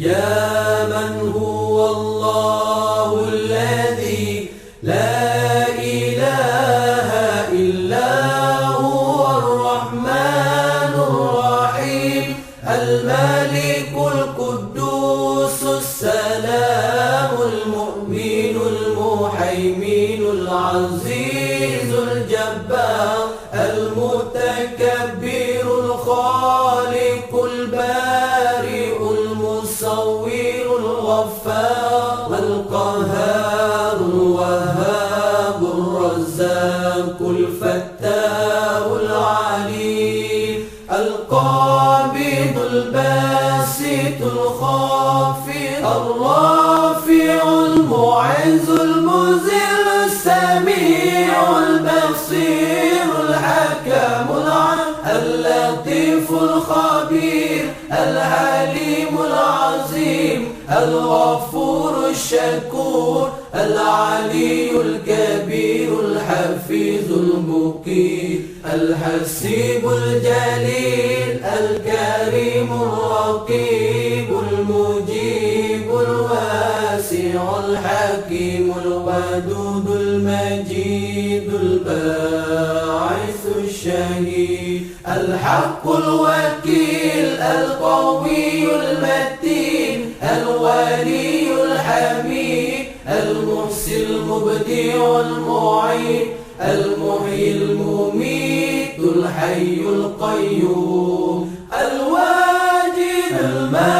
يا من هو الباسط الخافض الرافع المعز المذل السميع البصير. الخبير الحليم العظيم الغفور الشكور العلي الكبير الحفيظ المقيت الحسيب الجليل الكريم الرقيب المجيب الواسع الحكيم الودود المجيد الباعث الشهيد. الحق الوكيل القوي المتين الولي الحميد المحسن المبدع المعيد المحيي المميت الحي القيوم الواجد الماجد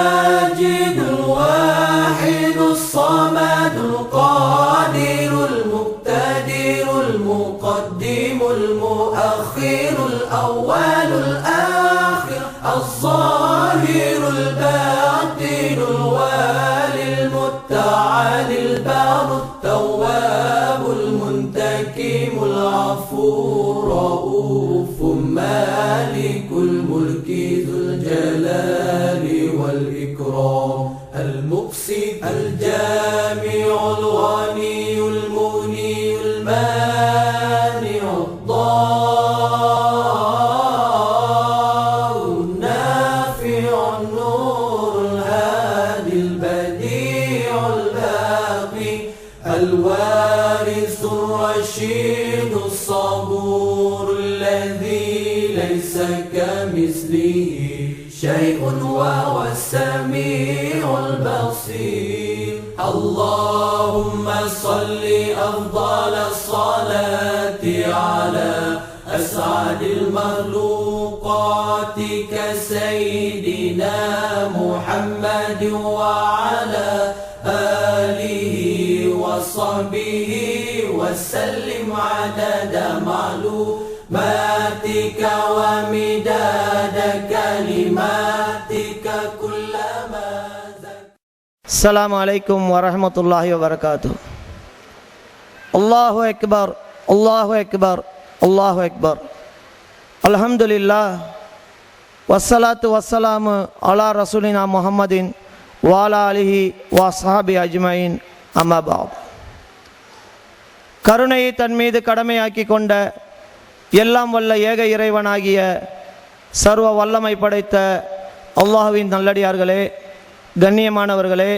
الجلال والإكرام المقسط الجامع الغني. كسيدنا محمد وعلى آله وصحبه وسلم عدد معلوماتك ومداد كلماتك كلما السلام عليكم ورحمة الله وبركاته. الله أكبر الله أكبر الله أكبر. الحمد لله வசலாத்து வசலாமு அலா ரசூலினா முகமதின் வாலா அலிஹி வா சஹாபி அஜ்மயின். அமபாப் கருணையை தன் மீது கடமையாக்கி கொண்ட எல்லாம் வல்ல ஏக இறைவனாகிய சர்வ வல்லமை படைத்த அல்லாஹுவின் நல்லடியார்களே கண்ணியமானவர்களே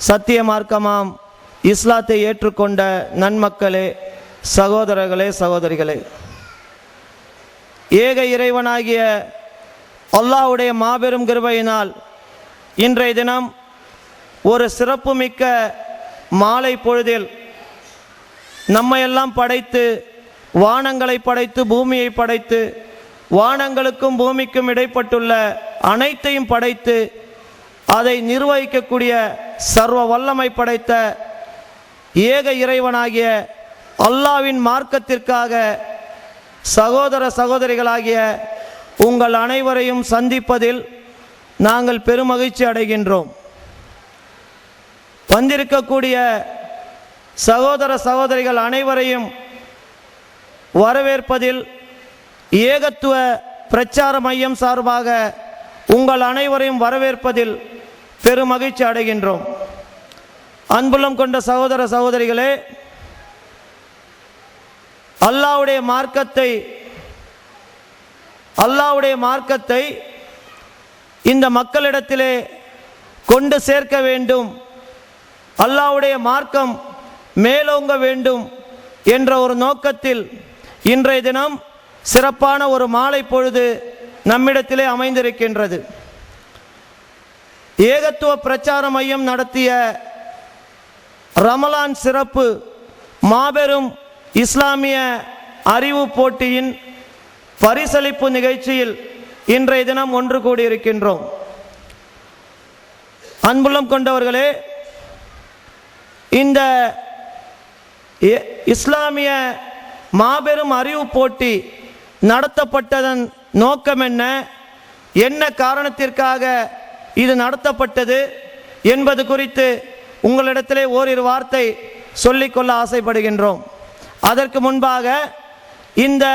சத்திய மார்க்கமாம் இஸ்லாத்தை ஏற்றுக்கொண்ட நன்மக்களே சகோதரர்களே சகோதரிகளே. ஏக இறைவனாகிய அல்லாஹ்வுடைய மாபெரும் கிருபையினால் இன்றைய தினம் ஒரு சிறப்புமிக்க மாலை பொழுதில் நம்மையெல்லாம் படைத்து வானங்களை படைத்து பூமியை படைத்து வானங்களுக்கும் பூமிக்கும் இடைப்பட்டுள்ள அனைத்தையும் படைத்து அதை நிர்வகிக்கக்கூடிய சர்வ வல்லமை படைத்த ஏக இறைவனாகிய அல்லாவின் மார்க்கத்திற்காக சகோதர சகோதரிகளாகிய உங்கள் அனைவரையும் சந்திப்பதில் நாங்கள் பெருமகிழ்ச்சி அடைகின்றோம். வந்திருக்கக்கூடிய சகோதர சகோதரிகள் அனைவரையும் வரவேற்பதில் ஏகத்துவ பிரச்சார மையம் சார்பாக உங்கள் அனைவரையும் வரவேற்பதில் பெருமகிழ்ச்சி அடைகின்றோம். அன்புலம் கொண்ட சகோதர சகோதரிகளே அல்லாவுடைய மார்க்கத்தை அல்லாவுடைய மார்க்கத்தை இந்த மக்களிடத்திலே கொண்டு சேர்க்க வேண்டும். அல்லாவுடைய மார்க்கம் மேலோங்க வேண்டும் என்ற ஒரு நோக்கத்தில் இன்றைய தினம் சிறப்பான ஒரு மாலை பொழுது நம்மிடத்திலே அமைந்திருக்கின்றது. ஏகத்துவ பிரச்சார மையம் நடத்திய ரமலான் சிறப்பு மாபெரும் இஸ்லாமிய அறிவு போட்டியின் பரிசளிப்பு நிகழ்ச்சியில் இன்றைய தினம் ஒன்று கூடியிருக்கின்றோம். அன்புள்ளம் கொண்டவர்களே இந்த இ- இஸ்லாமிய மாபெரும் அறிவு போட்டி நடத்தப்பட்டதன் நோக்கம் என்ன? என்ன காரணத்திற்காக இது நடத்தப்பட்டது என்பது குறித்து உங்களிடத்திலே ஓரிரு வார்த்தை சொல்லிக்கொள்ள ஆசைப்படுகின்றோம். அதற்கு முன்பாக இந்த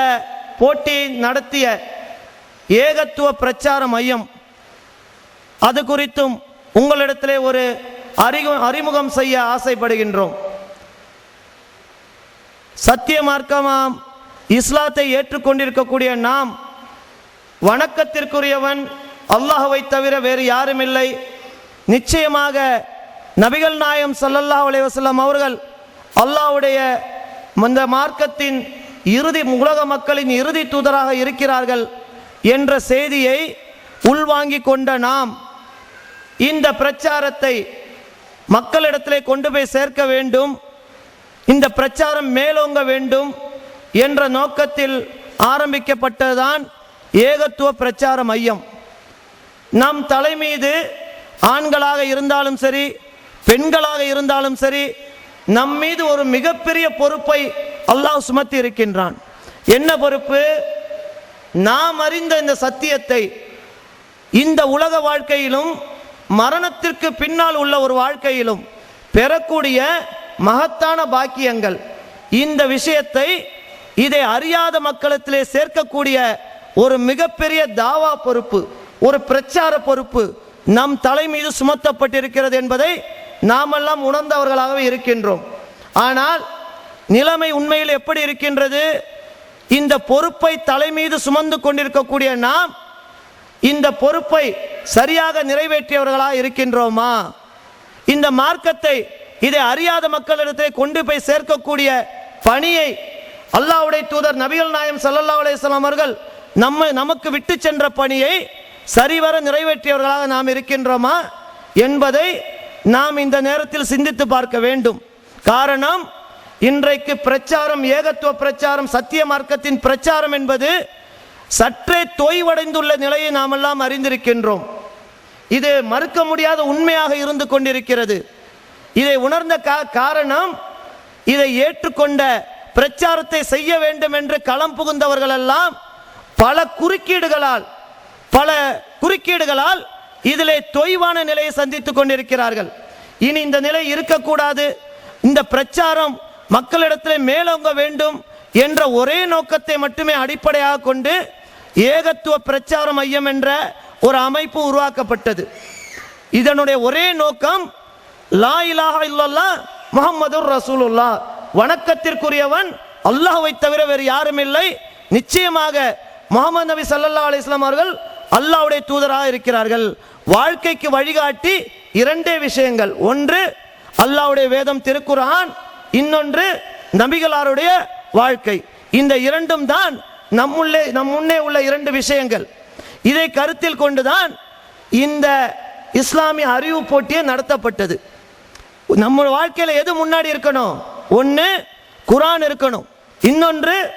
போட்டி நடத்திய ஏகத்துவ பிரச்சார மையம். அது குறித்தும் உங்களிடத்திலே ஒரு அறிவு அறிமுகம் செய்ய ஆசைப்படுகின்றோம். சத்திய மார்க்கமாம் இஸ்லாத்தை ஏற்றுக்கொண்டிருக்கக்கூடிய நாம் வணக்கத்திற்குரியவன் அல்லாஹுவை தவிர வேறு யாரும் இல்லை நிச்சயமாக நபிகள் நாயம் ஸல்லல்லாஹு அலைஹி அவர்கள் அல்லாஹ்வுடைய இந்த மார்க்கத்தின் இறுதி உலக மக்களின் இறுதி தூதராக இருக்கிறார்கள் என்ற செய்தியை உள்வாங்கி கொண்ட நாம் இந்த பிரச்சாரத்தை மக்களிடத்திலே கொண்டு போய் சேர்க்க வேண்டும் இந்த பிரச்சாரம் மேலோங்க வேண்டும் என்ற நோக்கத்தில் ஆரம்பிக்கப்பட்டதுதான் ஏகத்துவ பிரச்சார மையம். நம் தலைமீது ஆண்களாக இருந்தாலும் சரி பெண்களாக இருந்தாலும் சரி நம் மீது ஒரு மிகப்பெரிய பொறுப்பை அல்லாஹ் சுமத்தி இருக்கின்றான். என்ன பொறுப்பு? நாம் அறிந்த இந்த சத்தியத்தை இந்த உலக வாழ்க்கையிலும் மரணத்திற்கு பின்னால் உள்ள ஒரு வாழ்க்கையிலும் பெறக்கூடிய மகத்தான பாக்கியங்கள். இந்த விஷயத்தை இதை அறியாத மக்களத்திலே சேர்க்கக்கூடிய ஒரு மிகப்பெரிய தாவா பொறுப்பு ஒரு பிரச்சார பொறுப்பு நம் தலை மீது சுமத்தப்பட்டிருக்கிறது என்பதை நாமெல்லாம் உணர்ந்தவர்களாகவே இருக்கின்றோம். ஆனால் நிலைமை உண்மையில் எப்படி இருக்கின்றது? இந்த பொறுப்பை தலைமீது சுமந்து கொண்டிருக்கக்கூடிய நாம் இந்த பொறுப்பை சரியாக நிறைவேற்றியவர்களாக இருக்கின்றோமா? இந்த மார்க்கத்தை இதை அறியாத மக்களிடத்தை கொண்டு போய் சேர்க்கக்கூடிய பணியை அல்லாவுடைய தூதர் நபிகள் நாயம் ஸல்லல்லாஹு அலையம் அவர்கள் நம்ம நமக்கு விட்டு சென்ற பணியை சரிவர நிறைவேற்றியவர்களாக நாம் இருக்கின்றோமா? என்பதை நாம் இந்த நேரத்தில் சிந்தித்து பார்க்க வேண்டும். காரணம் இன்றைக்கு பிரச்சாரம் ஏகத்துவ பிரச்சாரம் சத்திய மார்க்கத்தின் பிரச்சாரம் என்பது சற்றே தொய்வடைந்துள்ள நிலையை நாம் எல்லாம் அறிந்திருக்கின்றோம். இது மறுக்க முடியாத உண்மையாக இருந்து கொண்டிருக்கிறது. இதை உணர்ந்த காரணம் இதை ஏற்றுக்கொண்ட பிரச்சாரத்தை செய்ய வேண்டும் என்று களம் புகுந்தவர்கள் எல்லாம் பல குறுக்கீடுகளால் பல குறுக்கீடுகளால் இதிலே தொய்வான நிலையை சந்தித்துக் கொண்டிருக்கிறார்கள். இனி இந்த நிலை இருக்கக்கூடாது. இந்த பிரச்சாரம் மக்களிடத்தில் மேலோங்க வேண்டும் என்ற ஒரே நோக்கத்தை மட்டுமே அடிப்படையாக கொண்டு ஏகத்துவ பிரச்சார மையம் என்ற ஒரு அமைப்பு உருவாக்கப்பட்டது. இதனுடைய ஒரே நோக்கம் லா இலாஹா இல்லல்லா முகமது ரசூலுல்லா வணக்கத்திற்குரியவன் அல்லாஹுவை தவிர வேறு யாரும் இல்லை. நிச்சயமாக முகமது நபி சல்லா அலிஸ்லாம் அவர்கள் அல்லாஹ்வுடைய தூதராக இருக்கிறார்கள். வாழ்க்கைக்கு வழிகாட்டி இரண்டே விஷயங்கள். ஒன்று அல்லாவுடைய வேதம் திருக்குரான் இன்னொன்று நபிகளாருடைய வாழ்க்கை. இந்த இரண்டும் தான் நம்முள்ளே நம் முன்னே உள்ள இரண்டு விஷயங்கள். இதை கருத்தில் கொண்டுதான் இந்த இஸ்லாமிய அறிவு போட்டியே நடத்தப்பட்டது. நம்ம வாழ்க்கையில் எது முன்னாடி இருக்கணும்? ஒன்று குரான் இருக்கணும். இன்னொன்று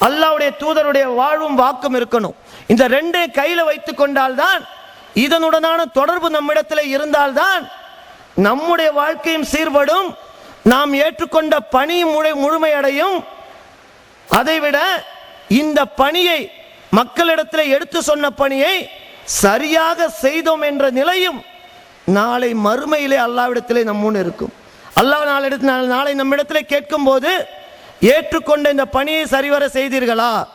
அல்லாஹ்வுடைய தூதருடைய வாழ்வும் வாக்கும் இருக்கணும். இந்த ரெண்டே கையில் வைத்து கொண்டால்தான் இதனுடனான தொடர்பு நம்மிடத்தில் இருந்தால்தான் நம்முடைய வாழ்க்கையும் சீர்படும் நாம் ஏற்றுக்கொண்ட பணி முழு முழுமையடையும். அதைவிட இந்த பணியை மக்களிடத்தில் எடுத்து சொன்ன பணியை சரியாக செய்தோம் என்ற நிலையும் நாளை மறுமையிலே அல்லாவிடத்திலே நம்முன்னு இருக்கும். அல்லாஹ் நாளிடத்தில் நாளை- நம்மிடத்தில் கேட்கும் கேட்கும்போது ஏற்றுக்கொண்ட இந்த பணியை சரிவர செய்தீர்களா?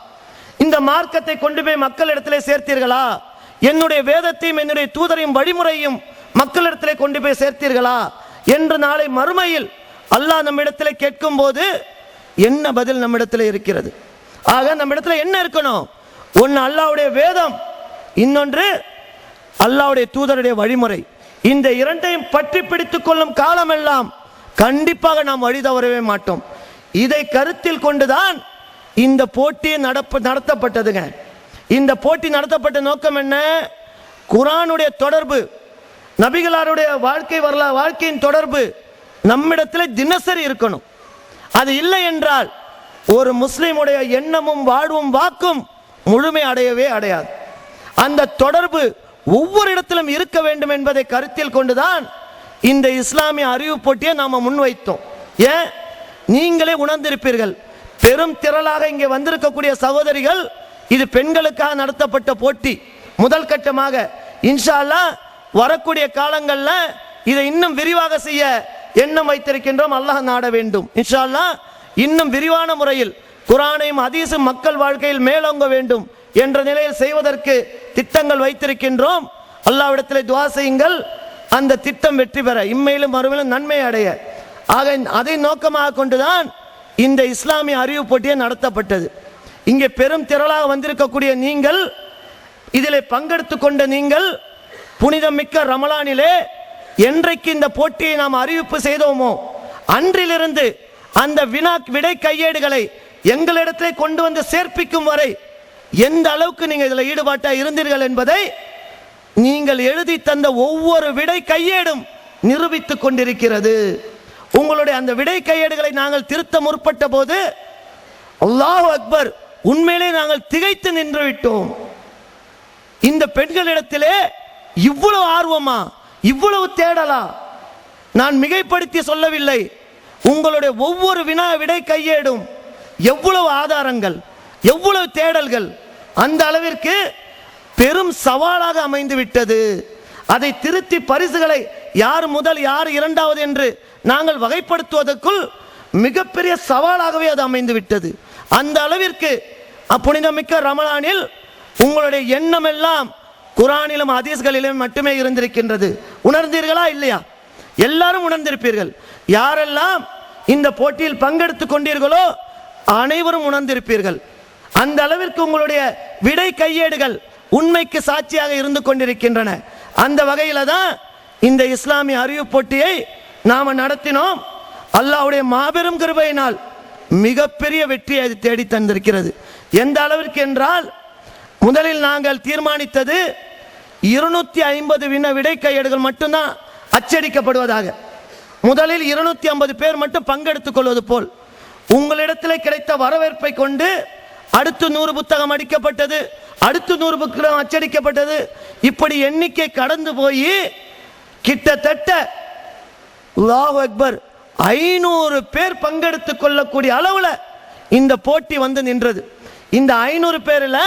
இந்த மார்க்கத்தை கொண்டு போய் மக்களிடத்திலே சேர்த்தீர்களா? என்னுடைய வேதத்தையும் என்னுடைய தூதரையும் வழிமுறையும் மக்களிடத்திலே கொண்டு போய் சேர்த்தீர்களா? என்று நாளை மறுமையில் அல்லாஹ் நம்மிடத்தில் கேட்கும் போது என்ன பதில் நம்மிடத்தில் இருக்கிறது? ஆக நம்மிடத்தில் என்ன இருக்கணும்? ஒன்று அல்லாவுடைய வேதம் இன்னொன்று அல்லாவுடைய தூதருடைய வழிமுறை. இந்த இரண்டையும் பற்றி பிடித்துக் கொள்ளும் காலமெல்லாம் கண்டிப்பாக நாம் வழி தவறவே மாட்டோம். இதை கருத்தில் கொண்டுதான் இந்த போட்டி நடப்ப நடத்தப்பட்டதுங்க. இந்த போட்டி நடத்தப்பட்ட நோக்கம் என்ன? குரானுடைய தொடர்பு நபிகளாருடைய வாழ்க்கை வரலா வாழ்க்கையின் தொடர்பு நம்மிடத்தில் தினசரி இருக்கணும். அது இல்லை என்றால் ஒரு முஸ்லீமுடைய எண்ணமும் வாழ்வும் வாக்கும் முழுமை அடையவே அடையாது. அந்த தொடர்பு ஒவ்வொரு இடத்திலும் இருக்க வேண்டும் என்பதை கருத்தில் கொண்டுதான் இந்த இஸ்லாமிய அறிவு போட்டியை நாம முன்வைத்தோம். ஏன்? நீங்களே உணர்ந்திருப்பீர்கள் பெரும் திரளாக இங்கே வந்திருக்கக்கூடிய சகோதரிகள் இது பெண்களுக்காக நடத்தப்பட்ட போட்டி. முதல் கட்டமாக இன்ஷால்லா வரக்கூடிய காலங்களில் இதை இன்னும் விரிவாக செய்ய எண்ணம் வைத்திருக்கின்றோம் அல்லாஹ் நாட வேண்டும். இன்ஷா அல்லாஹ் இன்னும் விரிவான முறையில் குரானையும் அதீசும் மக்கள் வாழ்க்கையில் மேலோங்க வேண்டும் என்ற நிலையில் செய்வதற்கு திட்டங்கள் வைத்திருக்கின்றோம். அல்லாவிடத்தில் துவா செய்யுங்கள். அந்த திட்டம் வெற்றி பெற இம்மையிலும் மறுமையிலும் நன்மை அடைய. ஆக அதை நோக்கமாக கொண்டுதான் இந்த இஸ்லாமிய அறிவு போட்டியை நடத்தப்பட்டது. இங்கே பெரும் திரளாக வந்திருக்கக்கூடிய நீங்கள் இதில் பங்கெடுத்து கொண்ட நீங்கள் புனிதமிக்க ரமலானிலே என்றைக்கு இந்த போட்டியை நாம் அறிவிப்பு செய்தோமோ அன்றிலிருந்து அந்த வினா விடை கையேடுகளை எங்களிடத்திலே கொண்டு வந்து சேர்ப்பிக்கும் வரை எந்த அளவுக்கு நீங்கள் இதில் ஈடுபாட்டாக இருந்தீர்கள் என்பதை நீங்கள் எழுதி தந்த ஒவ்வொரு விடை கையேடும் நிரூபித்துக் கொண்டிருக்கிறது. உங்களுடைய அந்த விடை கையேடுகளை நாங்கள் திருத்த முற்பட்ட போது அல்லாஹ் அக்பர் உண்மையிலே நாங்கள் திகைத்து நின்று விட்டோம். இந்த பெண்களிடத்திலே இவ்வளவு ஆர்வமா இவ்வளவு தேடலா? நான் மிகைப்படுத்தி சொல்லவில்லை. உங்களுடைய ஒவ்வொரு வினா விடை கையேடும். எவ்வளவு ஆதாரங்கள் எவ்வளவு தேடல்கள். அந்த அளவிற்கு பெரும் சவாலாக அமைந்து விட்டது. அதை திருத்தி பரிசுகளை யார் முதல் யார் இரண்டாவது என்று நாங்கள் வகைப்படுத்துவதற்குள் மிகப்பெரிய சவாலாகவே அது அமைந்து விட்டது. அந்த அளவிற்கு புனிதமிக்க ரமலானில் உங்களுடைய எண்ணம் எல்லாம் குரானிலும் ஹதீஸ்களிலும் மட்டுமே இருந்திருக்கின்றது. உணர்ந்தீர்களா இல்லையா? எல்லாரும் உணர்ந்திருப்பீர்கள். யாரெல்லாம் இந்த போட்டியில் பங்கெடுத்துக் கொண்டீர்களோ அனைவரும் உணர்ந்திருப்பீர்கள். அந்த அளவிற்கு உங்களுடைய விடை கையேடுகள் உண்மைக்கு சாட்சியாக இருந்து கொண்டிருக்கின்றன. அந்த வகையில தான் இந்த இஸ்லாமிய அறிவு போட்டியை நாம நடத்தினோம். அல்லாஹ்வுடைய மாபெரும் கிருபையினால் மிகப்பெரிய வெற்றியை அது தேடி தந்திருக்கிறது எந்த அளவிற்கு என்றால் முதலில் நாங்கள் தீர்மானித்தது இருநூத்தி ஐம்பது வின விடை கையேடுகள் மட்டும்தான் அச்சடிக்கப்படுவதாக. முதலில் இருநூத்தி ஐம்பது பேர் மட்டும் பங்கெடுத்துக் கொள்வது போல். உங்களிடத்தில் கிடைத்த வரவேற்பை கொண்டு அடுத்து நூறு புத்தகம் அடிக்கப்பட்டது அடுத்து நூறு புத்தகம் அச்சடிக்கப்பட்டது. இப்படி எண்ணிக்கை கடந்து போய் கிட்டத்தட்ட அல்லாஹ் அக்பர் ஐநூறு பேர் பங்கெடுத்துக் கொள்ளக்கூடிய அளவில் இந்த போட்டி வந்து நின்றது. இந்த ஐநூறு பேரில்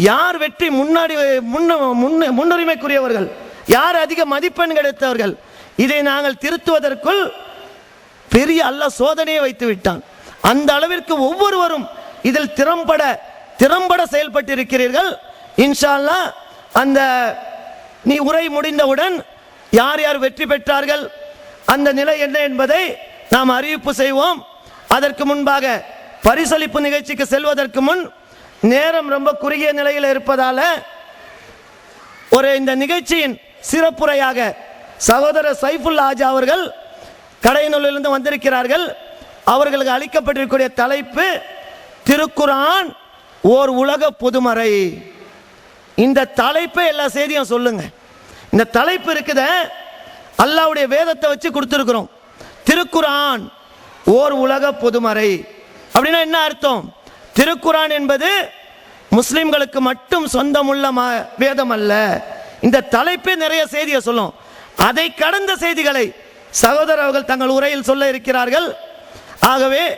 யார் வெற்றி முன்னாடி முன்ன முன்ன- முன்னுரிமைக்குரியவர்கள்? யார் அதிக மதிப்பெண் கிடைத்தவர்கள் இதை நாங்கள் திருத்துவதற்குள் பெரிய அல்ல சோதனையை வைத்து விட்டான் அந்த அளவிற்கு ஒவ்வொருவரும் இதில் திறம்பட திறம்பட செயல்பட்டிருக்கிறீர்கள். இன்ஷா அந்த நீ உரை முடிந்தவுடன் யார் யார் வெற்றி பெற்றார்கள் அந்த நிலை என்ன என்பதை நாம் அறிவிப்பு செய்வோம். அதற்கு முன்பாக பரிசளிப்பு நிகழ்ச்சிக்கு செல்வதற்கு முன் நேரம் ரொம்ப குறுகிய நிலையில் இருப்பதால ஒரு இந்த நிகழ்ச்சியின் சிறப்புரையாக சகோதரர் சைஃபுல் ஆஜா அவர்கள் கடையனூரிலிருந்து வந்திருக்கிறார்கள். அவர்களுக்கு அளிக்கப்பட்டிருக்கக்கூடிய தலைப்பு திருக்குரான் ஓர் உலக பொதுமறை. இந்த தலைப்பை எல்லா செய்தியும் சொல்லுங்க. இந்த தலைப்பு இருக்குத அல்லாவுடைய வேதத்தை வச்சு கொடுத்துருக்குறோம். திருக்குரான் ஓர் உலக பொதுமறை. அப்படின்னா என்ன அர்த்தம்? திருக்குரான் என்பது முஸ்லிம்களுக்கு மட்டும் சொந்தமுள்ள ம- வேதம் அல்ல இந்த தலைப்பே நிறைய செய்தியை சொல்லும். அதை கடந்த செய்திகளை சகோதரர்கள் அவர்கள் தங்கள் உரையில் சொல்ல இருக்கிறார்கள். ஆகவே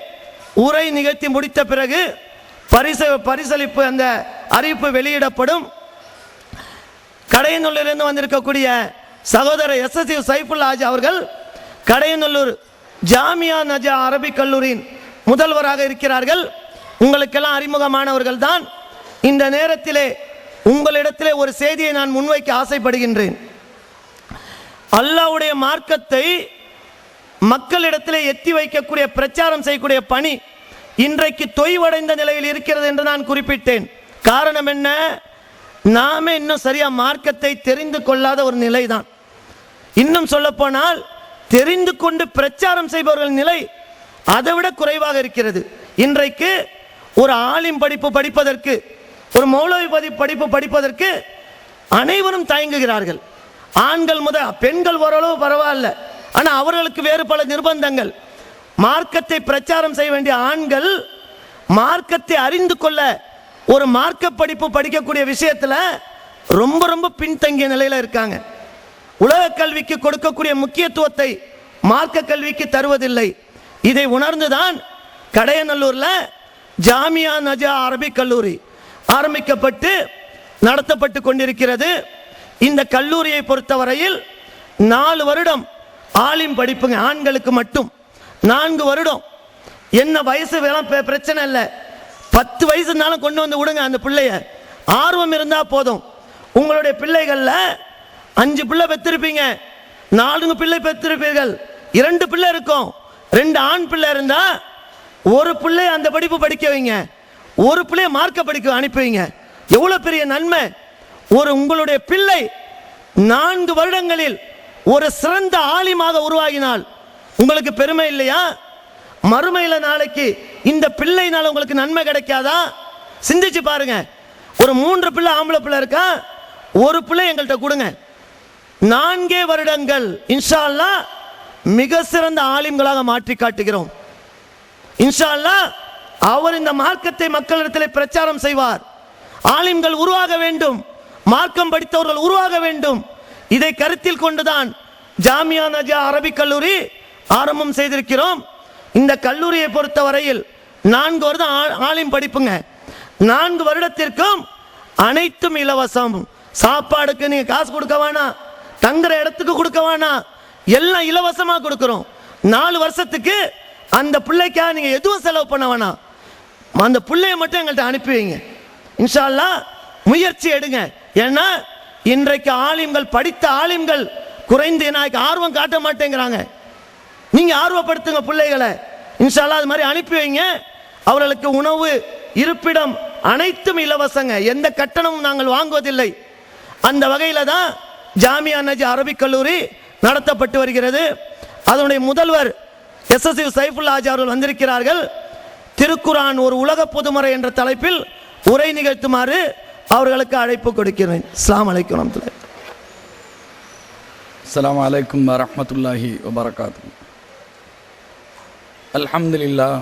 உரை நிகழ்த்தி முடித்த பிறகு பரிசு பரிசளிப்பு அந்த அறிவிப்பு வெளியிடப்படும். கடையநல்லூரிலிருந்து வந்திருக்கக்கூடிய சகோதரர் எஸ். எஸ். சைஃபுல் ஆஜ் அவர்கள் கடையநல்லூர் ஜாமியா நஜா அரபிக் கல்லூரியின் முதல்வராக இருக்கிறார்கள். உங்களுக்கெல்லாம் அறிமுகமானவர்கள் தான் இந்த நேரத்திலே உங்களிடத்திலே ஒரு செய்தியை நான் முன்வைக்க ஆசைப்படுகின்றேன். அல்லாவுடைய மார்க்கத்தை மக்களிடத்திலே எத்தி வைக்கக்கூடிய பிரச்சாரம் செய்யக்கூடிய பணி இன்றைக்கு தொய்வடைந்த நிலையில் இருக்கிறது என்று நான் குறிப்பிட்டேன். காரணம் என்ன? நாமே இன்னும் சரியா மார்க்கத்தை தெரிந்து கொள்ளாத ஒரு நிலைதான். இன்னும் சொல்லப்போனால் தெரிந்து கொண்டு பிரச்சாரம் செய்பவர்கள் நிலை அதை விட குறைவாக இருக்கிறது. இன்றைக்கு ஒரு ஆலிம் படிப்பு படிப்பதற்கு ஒரு மௌலவி பதி- படிப்பு படிப்பதற்கு அனைவரும் தயங்குகிறார்கள். ஆண்கள் முத பெண்கள் ஓரளவு பரவாயில்ல. ஆனால் அவர்களுக்கு வேறு பல நிர்பந்தங்கள். மார்க்கத்தை பிரச்சாரம் செய்ய வேண்டிய ஆண்கள் மார்க்கத்தை அறிந்து கொள்ள ஒரு மார்க்க படிப்பு படிக்கக்கூடிய விஷயத்தில் ரொம்ப ரொம்ப பின்தங்கிய நிலையில் இருக்காங்க. உலக கல்விக்கு கொடுக்கக்கூடிய முக்கியத்துவத்தை மார்க்க கல்விக்கு தருவதில்லை. இதை உணர்ந்துதான் கடையநல்லூரில் ஜாமியா நஜா அரபி கல்லூரி ஆரம்பிக்கப்பட்டு நடத்தப்பட்டு கொண்டிருக்கிறது. இந்த கல்லூரியை பொறுத்தவரையில் நாலு வருடம் ஆலிம் படிப்புங்க ஆண்களுக்கு மட்டும். நான்கு வருடம். என்ன வயசு வேணாம் பிரச்சனை இல்லை. பத்து வயசுனாலும் கொண்டு வந்து விடுங்க அந்த பிள்ளைய. ஆர்வம் இருந்தால் போதும். உங்களுடைய பிள்ளைகளில் அஞ்சு பிள்ளை பெற்றிருப்பீங்க நாலு பிள்ளை பெற்றிருப்பீர்கள் இரண்டு பிள்ளை இருக்கும். ரெண்டு ஆண் பிள்ளை இருந்தால் ஒரு பிள்ளை அந்த படிப்பு படிக்க வைங்க. ஒரு பிள்ளைய மார்க்க படிக்க அனுப்பி வைங்க. எவ்வளவு பெரிய நன்மை. ஒரு உங்களுடைய பிள்ளை நான்கு வருடங்களில் ஒரு சிறந்த ஆலிமாக உருவாகினால் உங்களுக்கு பெருமை இல்லையா? மறுமையில் நாளைக்கு இந்த பிள்ளைனால உங்களுக்கு நன்மை கிடைக்காதா? சிந்திச்சு பாருங்க. ஒரு மூன்று பிள்ளை ஆம்பளை பிள்ளை இருக்கா? ஒரு பிள்ளை எங்கள்கிட்ட கொடுங்க. நான்கே வருடங்கள் இன்ஷால்லா மிக சிறந்த ஆலிம்களாக மாற்றி காட்டுகிறோம். இன்ஷால்லா அவர் இந்த மார்க்கத்தை மக்களிடத்தில் பிரச்சாரம் செய்வார். ஆலிம்கள் உருவாக வேண்டும். மார்க்கம் படித்தவர்கள் உருவாக வேண்டும். இதை கருத்தில் கொண்டுதான் ஜாமியா நஜா அரபிக் கல்லூரி ஆரம்பம் செய்திருக்கிறோம். இந்த கல்லூரியை பொறுத்தவரையில் நான்கு வருடம் ஆ- ஆலிம் படிப்புங்க. நான்கு வருடத்திற்கும் அனைத்தும் இலவசம். சாப்பாடுக்கு நீங்க காசு கொடுக்க வேணாம். தங்குற இடத்துக்கு கொடுக்க வேணாம். எல்லாம் இலவசமாக கொடுக்குறோம். நாலு வருஷத்துக்கு அந்த பிள்ளைக்காக நீங்கள் எதுவும் செலவு பண்ண வேணாம். அந்த பிள்ளைய மட்டும் எங்கள்கிட்ட அனுப்பி வைங்க. இன்ஷால்லா முயற்சி எடுங்க. ஏன்னா இன்றைக்கு ஆலிம்கள் படித்த ஆலிம்கள் குறைந்து நாளைக்கு ஆர்வம் காட்ட மாட்டேங்கிறாங்க. நீங்கள் ஆர்வப்படுத்துங்க பிள்ளைகளை. இன்ஷால்லா அது மாதிரி அனுப்பி வைங்க. அவர்களுக்கு உணவு இருப்பிடம் அனைத்தும் இலவசங்க. எந்த கட்டணமும் நாங்கள் வாங்குவதில்லை. அந்த வகையில் தான் ஜாமியா நஜி அரபிக் கல்லூரி நடத்தப்பட்டு வருகிறது. அதனுடைய முதல்வர் எஸ் எஸ் சைஃபுல்லா ஆஜி அவர்கள் வந்திருக்கிறார்கள் திருக்குரான் ஒரு உலக பொதுமறை என்ற தலைப்பில் உரை நிகழ்த்துமாறு அவர்களுக்கு அழைப்பு கொடுக்கிறேன் அஸ்ஸலாமு அலைக்கும் வரஹ்மத்துல்லாஹி السلام عليكم ورحمة الله وبركاته الحمد لله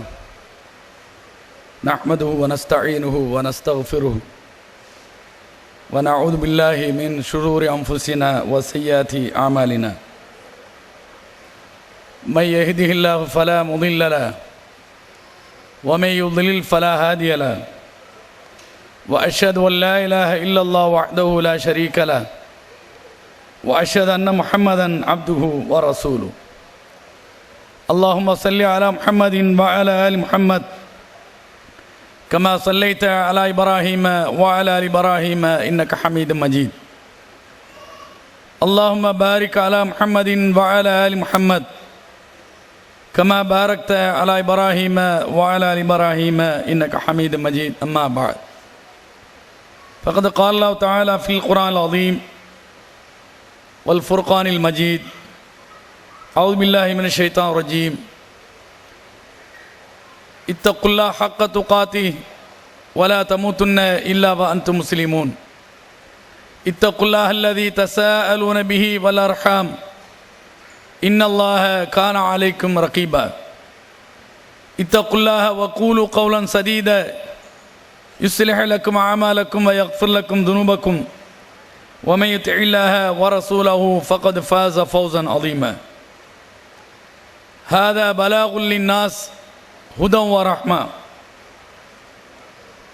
نحمده ونستعينه ونستغفره ونعوذ بالله من شرور أنفسنا وسيئات أعمالنا من يهده الله فلا مضل له ومن يضلل فلا هادي له وأشهد أن لا إله إلا الله وحده لا شريك له وأشهد أن محمدا عبده ورسوله. اللهم صل على محمد وعلى آل محمد كما صليت على إبراهيم وعلى آل إبراهيم إنك حميد مجيد. اللهم بارك على محمد وعلى آل محمد كما باركت على إبراهيم وعلى آل إبراهيم إنك حميد مجيد. أما بعد فقد قال الله تعالى في القرآن العظيم والفرقان المجيد أعوذ بالله من الشيطان الرجيم. اتقوا الله حق تقاته ولا تموتن إلا وأنتم مسلمون. اتقوا الله الذي تساءلون به والأرحام. இன்னல்லாஹ கான அலைக்கும் ரகீபா. இத்தக்குல்லாஹ வக்கூலு கவுலன் சதீத. யுஸ்லிஹலக்கும் ஆமாலக்கும் வயக்ஃபுல்லக்கும் துனுபக்கும். ஒமையத் இல்லாக வரசூலஹு ஃபகத் ஃபாஸ் ஃபௌசன் அதீம ஹாதா பலாகுல்லின் நாஸ் ஹுதம் வரஹ்மா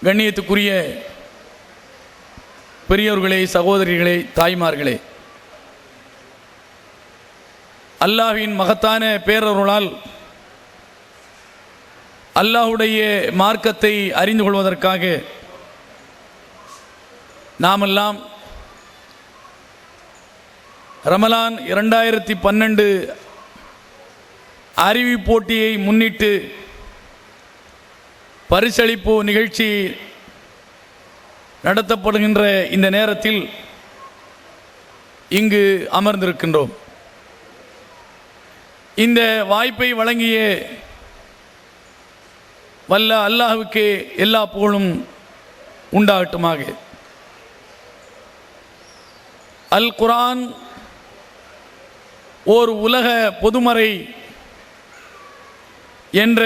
கண்ணியத்துக்குரிய பெரியோர்களே சகோதரிகளே தாய்மார்களே அல்லாஹின் மகத்தான பேரருளால் அல்லாஹுடைய மார்க்கத்தை அறிந்து கொள்வதற்காக நாமெல்லாம் ரமலான் இரண்டாயிரத்தி பன்னெண்டு அறிவி போட்டியை முன்னிட்டு பரிசளிப்பு நிகழ்ச்சி நடத்தப்படுகின்ற இந்த நேரத்தில் இங்கு அமர்ந்திருக்கின்றோம். இந்த வாய்ப்பை வழங்கிய வல்ல அல்லாஹுக்கு எல்லா புகழும் உண்டாகட்டுமாக. அல் குரான் ஓர் உலக பொதுமறை என்ற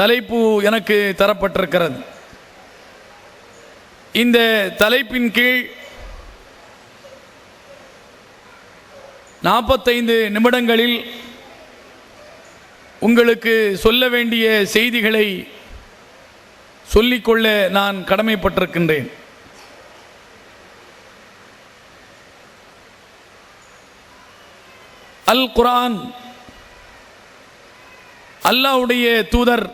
தலைப்பு எனக்கு தரப்பட்டிருக்கிறது. இந்த தலைப்பின் கீழ் நாற்பத்தைந்து நிமிடங்களில் உங்களுக்கு சொல்ல வேண்டிய செய்திகளை சொல்லிக்கொள்ள நான் கடமைப்பட்டிருக்கின்றேன். அல் குரான் அல்லாவுடைய தூதர்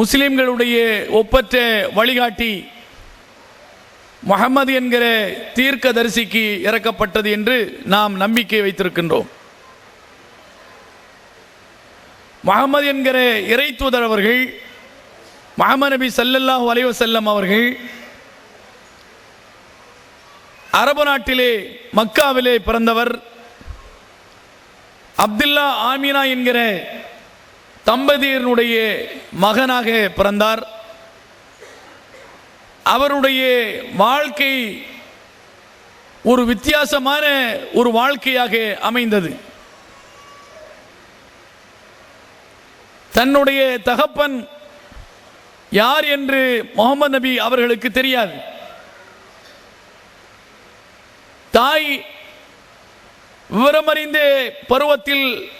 முஸ்லிம்களுடைய ஒப்பற்ற வழிகாட்டி முகமது என்கிற தீர்க்கதரிசிக்கு இறக்கப்பட்டது என்று நாம் நம்பிக்கை வைத்திருக்கின்றோம். முகமது என்கிற இறை தூதர் அவர்கள் முகமது நபி சல்லல்லாஹு அலைஹி அவர்கள் அரபு நாட்டிலே மக்காவிலே பிறந்தவர் அப்துல்லா ஆமினா என்கிற தம்பதியனுடைய மகனாக பிறந்தார். அவருடைய வாழ்க்கை ஒரு வித்தியாசமான ஒரு வாழ்க்கையாக அமைந்தது. தன்னுடைய தகப்பன் யார் என்று முகமது நபி அவர்களுக்கு தெரியாது. தாய் விவரமறிந்த பருவத்தில்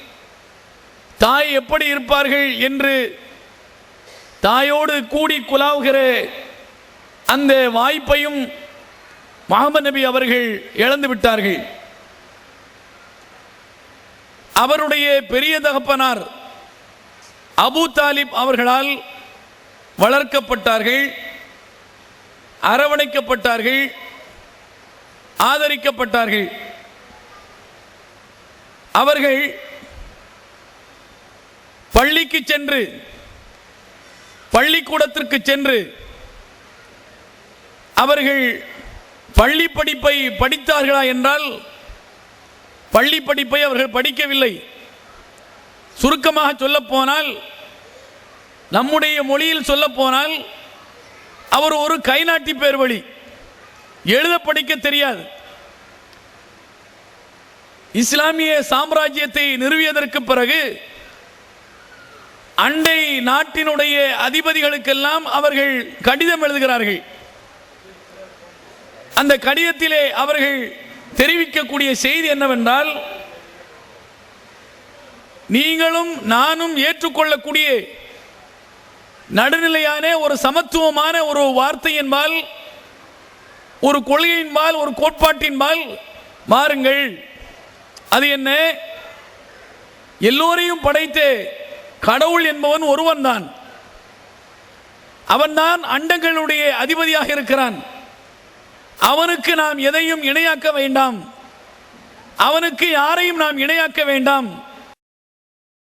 தாய் எப்படி இருப்பார்கள் என்று தாயோடு கூடி குலாவுகிற அந்த வாய்ப்பையும் முகமது நபி அவர்கள் இழந்து விட்டார்கள். அவருடைய பெரிய தகப்பனார் அபூ தாலிப் அவர்களால் வளர்க்கப்பட்டார்கள் அரவணைக்கப்பட்டார்கள் ஆதரிக்கப்பட்டார்கள். அவர்கள் பள்ளிக்கு சென்று பள்ளிக்கூடத்திற்கு சென்று அவர்கள் பள்ளி படிப்பை படித்தார்களா என்றால் பள்ளி படிப்பை அவர்கள் படிக்கவில்லை. சுருக்கமாக சொல்லப்போனால் நம்முடைய மொழியில் சொல்லப் போனால் அவர் ஒரு கைநாட்டி பேர் வழி எழுத படிக்க தெரியாது. இஸ்லாமிய சாம்ராஜ்யத்தை நிறுவியதற்கு பிறகு அண்டை நாட்டினுடைய அதிபதிகளுக்கெல்லாம் அவர்கள் கடிதம் எழுதுகிறார்கள். அந்த கடிதத்திலே அவர்கள் தெரிவிக்கக்கூடிய செய்தி என்னவென்றால் நீங்களும் நானும் ஏற்றுக்கொள்ளக்கூடிய நடுநிலையான ஒரு சமத்துவமான ஒரு வார்த்தையின்பால் ஒரு கொள்கையின்பால் ஒரு கோட்பாட்டின்பால் மாறுங்கள். அது என்ன? எல்லோரையும் படைத்து கடவுள் என்பவன் ஒருவன் தான் அவன்தான் அண்டங்களுடைய அதிபதியாக இருக்கிறான். அவனுக்கு நாம் எதையும் இணையாக்க வேண்டாம். அவனுக்கு யாரையும் நாம் இணையாக்க வேண்டாம்.